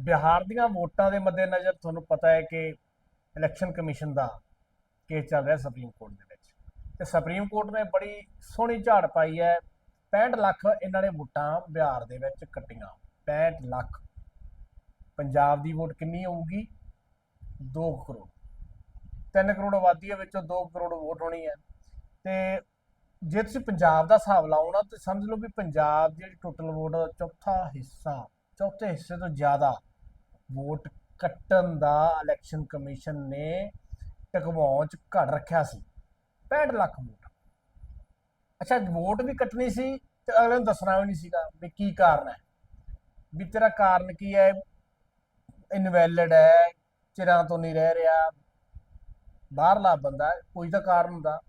ਬਿਹਾਰ ਦੀਆਂ ਵੋਟਾਂ ਦੇ ਮੱਦੇਨਜ਼ਰ ਤੁਹਾਨੂੰ ਪਤਾ ਹੈ ਕਿ ਇਲੈਕਸ਼ਨ ਕਮਿਸ਼ਨ ਦਾ ਕੇਸ ਚੱਲ ਰਿਹਾ ਸੁਪਰੀਮ ਕੋਰਟ ਦੇ ਵਿੱਚ। ਤੇ ਸੁਪਰੀਮ ਕੋਰਟ ਨੇ ਬੜੀ ਸੋਹਣੀ ਝਾੜ ਪਾਈ ਹੈ 65 ਲੱਖ ਇਹਨਾਂ ਨੇ ਵੋਟਾਂ ਬਿਹਾਰ ਦੇ ਵਿੱਚ ਕੱਟੀਆਂ। 65 ਲੱਖ। ਪੰਜਾਬ ਦੀ ਵੋਟ ਕਿੰਨੀ ਹੋਊਗੀ? 2 ਕਰੋੜ। 3 ਕਰੋੜ ਆਬਾਦੀ ਹੈ ਵਿੱਚੋਂ 2 ਕਰੋੜ ਵੋਟ ਹੋਣੀ ਹੈ। ਤੇ ਜੇ ਤੁਸੀਂ ਪੰਜਾਬ ਦਾ ਹਿਸਾਬ ਲਾਓ ਨਾ ਤੇ ਸਮਝ ਲਓ ਵੀ ਪੰਜਾਬ ਦੀ ਜਿਹੜੀ ਟੋਟਲ ਵੋਟ ਦਾ ਚੌਥਾ ਹਿੱਸਾ, ਚੌਥੇ ਹਿੱਸੇ ਤੋਂ ਜ਼ਿਆਦਾ ਵੋਟ ਕੱਟਣ ਦਾ ਇਲੈਕਸ਼ਨ ਕਮਿਸ਼ਨ ਨੇ ਟਕਵਾਉਣ ਚ ਘੜ ਰੱਖਿਆ ਸੀ। 65 ਲੱਖ ਵੋਟ। ਅੱਛਾ, ਵੋਟ ਵੀ ਕੱਟਣੀ ਸੀ ਤੇ ਅਗਲੇ ਨੂੰ ਦੱਸਣਾ ਵੀ ਨਹੀਂ ਸੀਗਾ ਵੀ ਕੀ ਕਾਰਨ ਹੈ। ਵੀ ਤੇਰਾ ਕਾਰਨ ਕੀ ਹੈ? ਇਨਵੈਲਿਡ ਹੈ, ਚਿਰਾਂ ਤੋਂ ਨਹੀਂ ਰਹਿ ਰਿਹਾ, ਬਾਹਰਲਾ ਬੰਦਾ ਕੋਈ ਤਾਂ ਕਾਰਨ ਹੁੰਦਾ।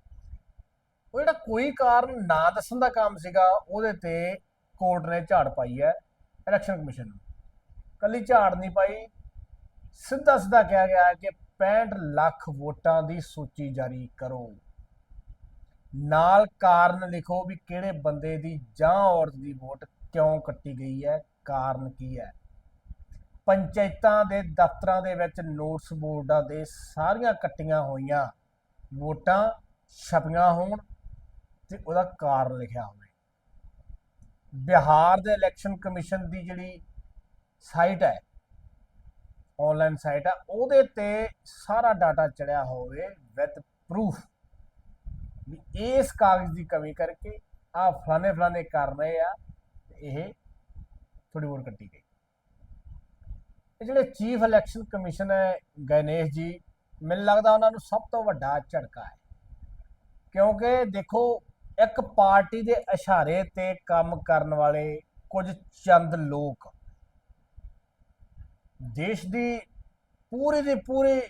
ਉਹ ਜਿਹੜਾ ਕੋਈ ਕਾਰਨ ਨਾ ਦੱਸਣ ਦਾ ਕੰਮ ਸੀਗਾ, ਉਹਦੇ ਤੇ ਕੋਰਟ ਨੇ ਝਾੜ ਪਾਈ ਹੈ ਇਲੈਕਸ਼ਨ ਕਮਿਸ਼ਨ ਨੂੰ। ਕੱਲੀ ਝਾੜ ਨਹੀਂ ਪਾਈ। ਸਿੱਧਾ ਸਿੱਧਾ ਕਿਹਾ ਗਿਆ ਹੈ ਕਿ 65 ਲੱਖ ਵੋਟਾਂ ਦੀ ਸੂਚੀ ਜਾਰੀ ਕਰੋ। ਨਾਲ ਕਾਰਨ ਲਿਖੋ ਵੀ ਕਿਹੜੇ ਬੰਦੇ ਦੀ ਜਾਂ ਔਰਤ ਦੀ ਵੋਟ ਕਿਉਂ ਕੱਟੀ ਗਈ ਹੈ, ਕਾਰਨ ਕੀ ਹੈ? ਪੰਚਾਇਤਾਂ ਦੇ ਦਫ਼ਤਰਾਂ ਦੇ ਵਿੱਚ ਨੋਟਿਸ ਬੋਰਡਾਂ ਦੇ ਸਾਰੀਆਂ ਕੱਟੀਆਂ ਹੋਈਆਂ। ਵੋਟਾਂ ਛਪੀਆਂ ਹੋਣ ਤੇ ਉਹਦਾ ਕਾਰਨ ਲਿਖਿਆ ਹੋਵੇ। ਬਿਹਾਰ ਦੇ ਇਲੈਕਸ਼ਨ ਕਮਿਸ਼ਨ ਦੀ ਜਿਹੜੀ ਸਾਈਟ ਹੈ। ਆਨਲਾਈਨ ਸਾਈਟ ਹੈ ਉਹਦੇ ਤੇ ਸਾਰਾ ਡਾਟਾ ਚੜਿਆ ਹੋਵੇ ਵਿਦ ਪ੍ਰੂਫ ਵੀ ਇਸ ਕਾਗਜ਼ ਦੀ ਕਮੀ ਕਰਕੇ ਆ ਫਲਾਣੇ ਫਲਾਣੇ ਕਰ ਰਹੇ ਆ ਇਹ ਥੋੜੀ ਹੋਰ ਕੱਟੀ ਗਈ। ਇਹ ਜਿਹੜੇ ਚੀਫ ਇਲੈਕਸ਼ਨ ਕਮਿਸ਼ਨ ਹੈ, ਗਣੇਸ਼ ਜੀ, ਮੈਨੂੰ ਲੱਗਦਾ ਉਹਨਾਂ ਨੂੰ ਸਭ ਤੋਂ ਵੱਡਾ ਝਟਕਾ ਹੈ। ਕਿਉਂਕਿ ਦੇਖੋ, ਇੱਕ ਪਾਰਟੀ ਦੇ ਇਸ਼ਾਰੇ ਤੇ ਕੰਮ ਕਰਨ ਵਾਲੇ ਕੁਝ ਚੰਦ ਲੋਕ ਦੇਸ਼ ਦੀ ਪੂਰੀ ਦੀ ਪੂਰੀ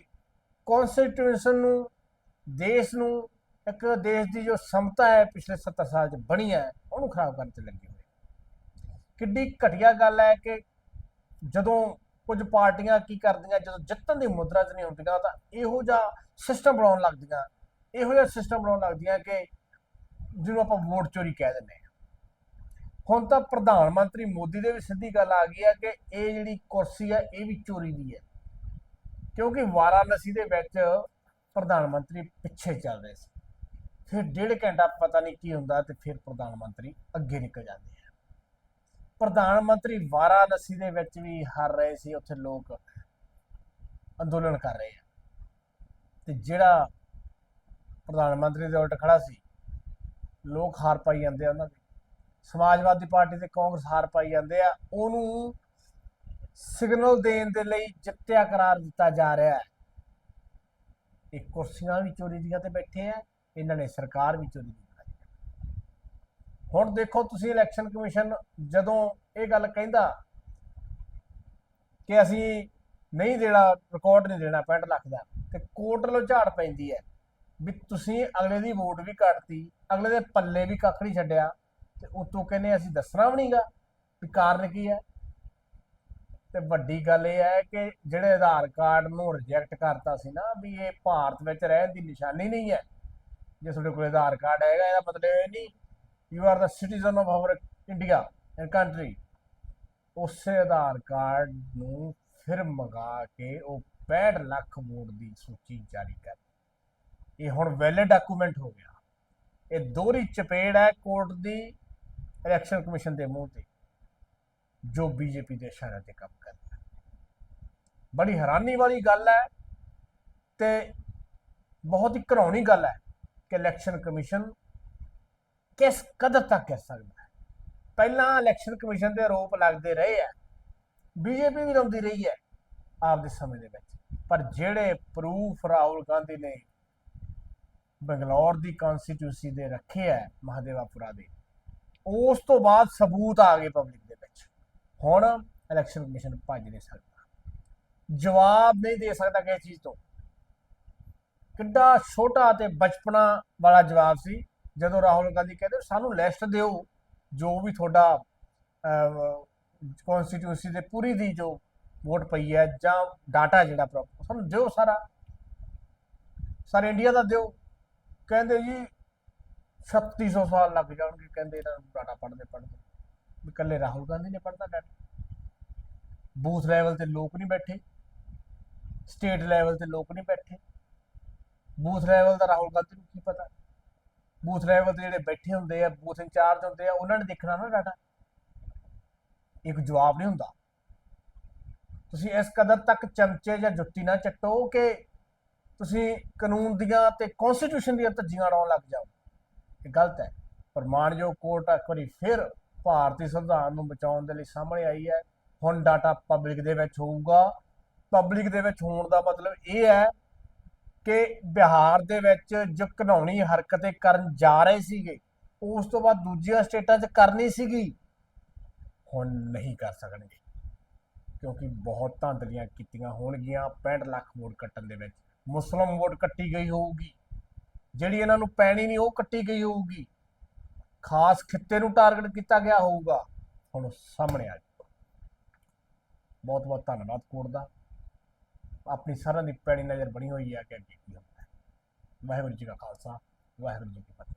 ਕਨਸਟੀਟਿਊਸ਼ਨ ਨੂੰ, ਦੇਸ਼ ਨੂੰ, ਇੱਕ ਦੇਸ਼ ਦੀ ਜੋ ਸਮਤਾ ਹੈ ਪਿਛਲੇ 70 ਸਾਲ ਚ ਬਣੀ ਹੈ, ਉਹਨੂੰ ਖਰਾਬ ਕਰਨ ਤੇ ਲੱਗੇ ਹੋਏ। ਕਿੱਡੀ ਘਟੀਆ ਗੱਲ ਹੈ ਕਿ ਜਦੋਂ ਕੁਝ ਪਾਰਟੀਆਂ ਕੀ ਕਰਦੀਆਂ, ਜਦੋਂ ਜਿੱਤਣ ਦੀ ਮੁਦਰਾ 'ਚ ਨਹੀਂ ਹੁੰਦੀਆਂ, ਤਾਂ ਇਹੋ ਜਿਹਾ ਸਿਸਟਮ ਬਣਾਉਣ ਲੱਗਦੀਆਂ। ਇਹੋ ਜਿਹਾ ਸਿਸਟਮ ਬਣਾਉਣ ਲੱਗਦੀਆਂ ਕਿ ਜਿਹਨੂੰ ਆਪਾਂ ਵੋਟ ਚੋਰੀ ਕਹਿ ਦਿੰਦੇ ਹਾਂ। ਹੁਣ ਤਾਂ ਪ੍ਰਧਾਨ ਮੰਤਰੀ ਮੋਦੀ ਦੇ ਵੀ ਸਿੱਧੀ ਗੱਲ ਆ ਗਈ ਹੈ ਕਿ ਇਹ ਜਿਹੜੀ ਕੁਰਸੀ ਹੈ ਇਹ ਵੀ ਚੋਰੀ ਦੀ ਹੈ। ਕਿਉਂਕਿ ਵਾਰਾਣਸੀ ਦੇ ਵਿੱਚ ਪ੍ਰਧਾਨ ਮੰਤਰੀ ਪਿੱਛੇ ਚੱਲ ਰਹੇ ਸੀ। ਫਿਰ ਡੇਢ ਘੰਟਾ ਪਤਾ ਨਹੀਂ ਕੀ ਹੁੰਦਾ ਤੇ ਫਿਰ ਪ੍ਰਧਾਨ ਮੰਤਰੀ ਅੱਗੇ ਨਿਕਲ ਜਾਂਦੇ ਆ। ਪ੍ਰਧਾਨ ਮੰਤਰੀ ਵਾਰਾਣਸੀ ਦੇ ਵਿੱਚ ਵੀ ਹਾਰ ਰਹੇ ਸੀ, ਉੱਥੇ ਲੋਕ ਅੰਦੋਲਨ ਕਰ ਰਹੇ ਆ। ਤੇ ਜਿਹੜਾ ਪ੍ਰਧਾਨ ਮੰਤਰੀ ਦੇ ਉਲਟ ਖੜਾ ਸੀ, ਲੋਕ ਹਾਰ ਪਾਈ ਜਾਂਦੇ ਆ ਉਹਨਾਂ ਦੇ। ਸਮਾਜਵਾਦੀ ਪਾਰਟੀ ਤੇ ਕਾਂਗਰਸ ਹਾਰ ਪਾਈ ਜਾਂਦੇ ਆ, ਉਹਨੂੰ ਸਿਗਨਲ ਦੇਣ ਦੇ ਲਈ ਜਿੱਤਿਆ ਕਰਾਰ ਦਿੱਤਾ ਜਾ ਰਿਹਾ ਹੈ। ਇਹ ਕੁਰਸੀਆਂ ਵੀ ਚੋਰੀ ਦੀਆਂ ਤੇ ਬੈਠੇ ਆ, ਇਹਨਾਂ ਨੇ ਸਰਕਾਰ ਵੀ ਚੋਰੀ ਦੀ ਬਣਾਈ ਹੁਣ ਦੇਖੋ ਤੁਸੀਂ ਇਲੈਕਸ਼ਨ ਕਮਿਸ਼ਨ ਜਦੋਂ ਇਹ ਗੱਲ ਕਹਿੰਦਾ ਕਿ ਅਸੀਂ ਨਹੀਂ ਦੇਣਾ ਰਿਕਾਰਡ ਨਹੀਂ ਦੇਣਾ 65 ਲੱਖ ਦਾ, ਤੇ ਕੋਰਟ ਵੱਲੋਂ ਝਾੜ ਪੈਂਦੀ ਹੈ ਵੀ ਤੁਸੀਂ ਅਗਲੇ ਦੀ ਵੋਟ ਵੀ ਕੱਟਤੀ, ਅਗਲੇ ਦੇ ਪੱਲੇ ਵੀ ਕੱਖ ਨਹੀਂ ਛੱਡਿਆ ਤੇ ਉਤੋਂ ਕਹਿੰਦੇ ਅਸੀਂ ਦੱਸਣਾ ਵੀ ਨਹੀਂਗਾ ਵੀ ਕਾਰਨ ਕੀ ਹੈ ਤੇ ਵੱਡੀ ਗੱਲ ਇਹ ਹੈ ਕਿ ਜਿਹੜੇ ਆਧਾਰ ਕਾਰਡ ਨੂੰ ਰਿਜੈਕਟ ਕਰਤਾ ਸੀ ਨਾ, ਵੀ ਇਹ ਭਾਰਤ ਵਿੱਚ ਰਹਿਣ ਦੀ ਨਿਸ਼ਾਨੀ ਨਹੀਂ ਹੈ। ਜੇ ਤੁਹਾਡੇ ਕੋਲ ਆਧਾਰ ਕਾਰਡ ਹੈਗਾ, ਇਹਦਾ ਮਤਲਬ ਇਹ ਨਹੀਂ you are the citizen of our India and country ਉਸੇ ਆਧਾਰ ਕਾਰਡ ਨੂੰ ਫਿਰ ਮੰਗਾ ਕੇ ਉਹ 65 ਲੱਖ ਵੋਟ ਦੀ ਸੂਚੀ ਜਾਰੀ ਕਰ। ਇਹ ਹੁਣ ਵੈਲਿਡ ਡਾਕੂਮੈਂਟ ਹੋ ਗਿਆ। ਇਹ ਦੋਹਰੀ ਚਪੇੜ ਹੈ ਕੋਰਟ ਦੀ। ਇਲੈਕਸ਼ਨ ਕਮਿਸ਼ਨ ਦੇ ਮੂੰਹ ਤੇ ਜੋ ਬੀਜੇਪੀ ਦੇ ਇਸ਼ਾਰੇ ਤੇ ਕੰਮ ਕਰਦਾ ਬੜੀ ਹੈਰਾਨੀ ਵਾਲੀ ਗੱਲ ਹੈ ਤੇ ਬਹੁਤ ਹੀ ਘਰਾਉਣੀ ਗੱਲ ਹੈ ਕਿ ਇਲੈਕਸ਼ਨ ਕਮਿਸ਼ਨ ਕਿਸ ਕਦਰ ਤੱਕ ਕਰ ਸਕਦਾ ਹੈ। ਪਹਿਲਾਂ ਇਲੈਕਸ਼ਨ ਕਮਿਸ਼ਨ ਦੇ ਆਰੋਪ ਲੱਗਦੇ ਰਹੇ ਆ ਬੀਜੇਪੀ ਵੀ ਲਾਉਂਦੀ ਰਹੀ ਹੈ ਆਪਦੇ ਸਮੇਂ ਦੇ ਵਿੱਚ। ਪਰ ਜਿਹੜੇ ਪ੍ਰੂਫ ਰਾਹੁਲ ਗਾਂਧੀ ਨੇ ਬੰਗਲੌਰ ਦੀ ਕਨਸਟੀਟਿਊਸੀ ਦੇ ਰੱਖੇ ਹੈ ਮਹਾਦੇਵਾਪੁਰਾ ਦੇ ਉਸ ਤੋਂ ਬਾਅਦ ਸਬੂਤ ਆ ਗਏ ਪਬਲਿਕ ਦੇ ਵਿੱਚ। ਹੁਣ ਇਲੈਕਸ਼ਨ ਕਮਿਸ਼ਨ ਭੱਜ ਨਹੀਂ ਸਕਦਾ। ਜਵਾਬ ਨਹੀਂ ਦੇ ਸਕਦਾ ਕਿਸੇ ਚੀਜ਼ ਤੋਂ। ਕਿੱਡਾ ਛੋਟਾ ਤੇ ਬਚਪਨਾ ਵਾਲਾ ਜਵਾਬ ਸੀ। ਜਦੋਂ ਰਾਹੁਲ ਗਾਂਧੀ ਕਹਿੰਦੇ, ਸਾਨੂੰ ਲਿਸਟ ਦਿਓ, ਜੋ ਵੀ ਤੁਹਾਡਾ ਕਨਸਟੀਟਿਊਸੀ ਦੇ ਪੂਰੀ ਦੀ ਜੋ ਵੋਟ ਪਈ ਹੈ ਜਾਂ ਡਾਟਾ ਜਿਹੜਾ ਪ੍ਰੋਪਰ ਸਾਨੂੰ ਦਿਓ ਸਾਰਾ। ਸਾਰੇ ਇੰਡੀਆ ਦਾ ਦਿਓ। ਕਹਿੰਦੇ ਜੀ 3600 ਸਾਲ ਲੱਗ ਜਾਣਗੇ, ਕਹਿੰਦੇ ਇਹਨਾਂ ਨੂੰ ਡਾਟਾ ਪੜ੍ਹਦੇ ਪੜ੍ਹਦੇ। ਵੀ ਇਕੱਲੇ ਰਾਹੁਲ ਗਾਂਧੀ ਨੇ ਪੜ੍ਹਦਾ ਡਾਟਾ ਬੂਥ ਲੈਵਲ ਤੇ ਲੋਕ ਨਹੀਂ ਬੈਠੇ। ਸਟੇਟ ਲੈਵਲ ਤੇ ਲੋਕ ਨਹੀਂ ਬੈਠੇ। ਬੂਥ ਲੈਵਲ ਦਾ ਰਾਹੁਲ ਗਾਂਧੀ ਨੂੰ ਕੀ ਪਤਾ? ਬੂਥ ਲੈਵਲ ਤੇ ਜਿਹੜੇ ਬੈਠੇ ਹੁੰਦੇ ਆ ਬੂਥ ਇੰਚਾਰਜ ਹੁੰਦੇ ਆ, ਉਹਨਾਂ ਨੇ ਦੇਖਣਾ ਨਾ ਡਾਟਾ ਇੱਕ ਜਵਾਬ ਨਹੀਂ ਹੁੰਦਾ। ਤੁਸੀਂ ਇਸ ਕਦਰ ਤੱਕ ਚਮਚੇ ਜਾਂ ਜੁੱਤੀ ਨਾ ਚੱਟੋ ਕਿ ਤੁਸੀਂ ਕਾਨੂੰਨ ਦੀਆਂ ਤੇ ਕਨਸਟੀਟਿਊਸ਼ਨ ਦੀਆਂ ਧੱਜੀਆਂ ਉਡਾਉਣ ਲੱਗ ਜਾਓ। ਇਹ ਗਲਤ ਹੈ। ਪਰ ਮਾਨਯੋਗ ਕੋਰਟ ਇੱਕ ਵਾਰੀ ਫਿਰ ਭਾਰਤੀ ਸੰਵਿਧਾਨ ਨੂੰ ਬਚਾਉਣ ਦੇ ਲਈ ਸਾਹਮਣੇ ਆਈ ਹੈ। ਹੁਣ ਡਾਟਾ ਪਬਲਿਕ ਦੇ ਵਿੱਚ ਹੋਊਗਾ। ਪਬਲਿਕ ਦੇ ਵਿੱਚ ਹੋਣ ਦਾ ਮਤਲਬ ਇਹ ਹੈ ਕਿ ਬਿਹਾਰ ਦੇ ਵਿੱਚ ਜੋ ਘਿਨਾਉਣੀ ਹਰਕਤਾਂ ਕਰਨ ਜਾ ਰਹੇ ਸੀਗੇ, ਉਸ ਤੋਂ ਬਾਅਦ ਦੂਜੀਆਂ ਸਟੇਟਾਂ 'ਚ ਕਰਨੀ ਸੀਗੀ, ਹੁਣ ਨਹੀਂ ਕਰ ਸਕਣਗੇ। ਕਿਉਂਕਿ ਬਹੁਤ ਧਾਂਦਲੀਆਂ ਕੀਤੀਆਂ ਹੋਣਗੀਆਂ। 65 ਲੱਖ ਵੋਟ ਕੱਟਣ ਦੇ ਵਿੱਚ ਮੁਸਲਮ ਵੋਟ ਕੱਟੀ ਗਈ ਹੋਊਗੀ। ਜਿਹੜੀ ਇਹਨਾਂ ਨੂੰ ਪੈਣੀ ਨਹੀਂ, ਉਹ ਕੱਟੀ ਗਈ ਹੋਊਗੀ। ਖਾਸ ਖਿੱਤੇ ਨੂੰ ਟਾਰਗੇਟ ਕੀਤਾ ਗਿਆ ਹੋਊਗਾ। ਹੁਣ ਸਾਹਮਣੇ ਆ ਜਾਊਗਾ। ਬਹੁਤ ਬਹੁਤ ਧੰਨਵਾਦ ਕੋਰਟ ਦਾ। ਆਪਣੀ ਸਾਰਿਆਂ ਦੀ ਪੈਣੀ ਨਜ਼ਰ ਬਣੀ ਹੋਈ ਹੈ ਕਿ ਅੱਗੇ ਕੀ ਹੁੰਦਾ ਹੈ। ਵਾਹਿਗੁਰੂ ਜੀ ਕਾ ਖਾਲਸਾ, ਵਾਹਿਗੁਰੂ ਜੀ ਕੀ ਫਤਿਹ।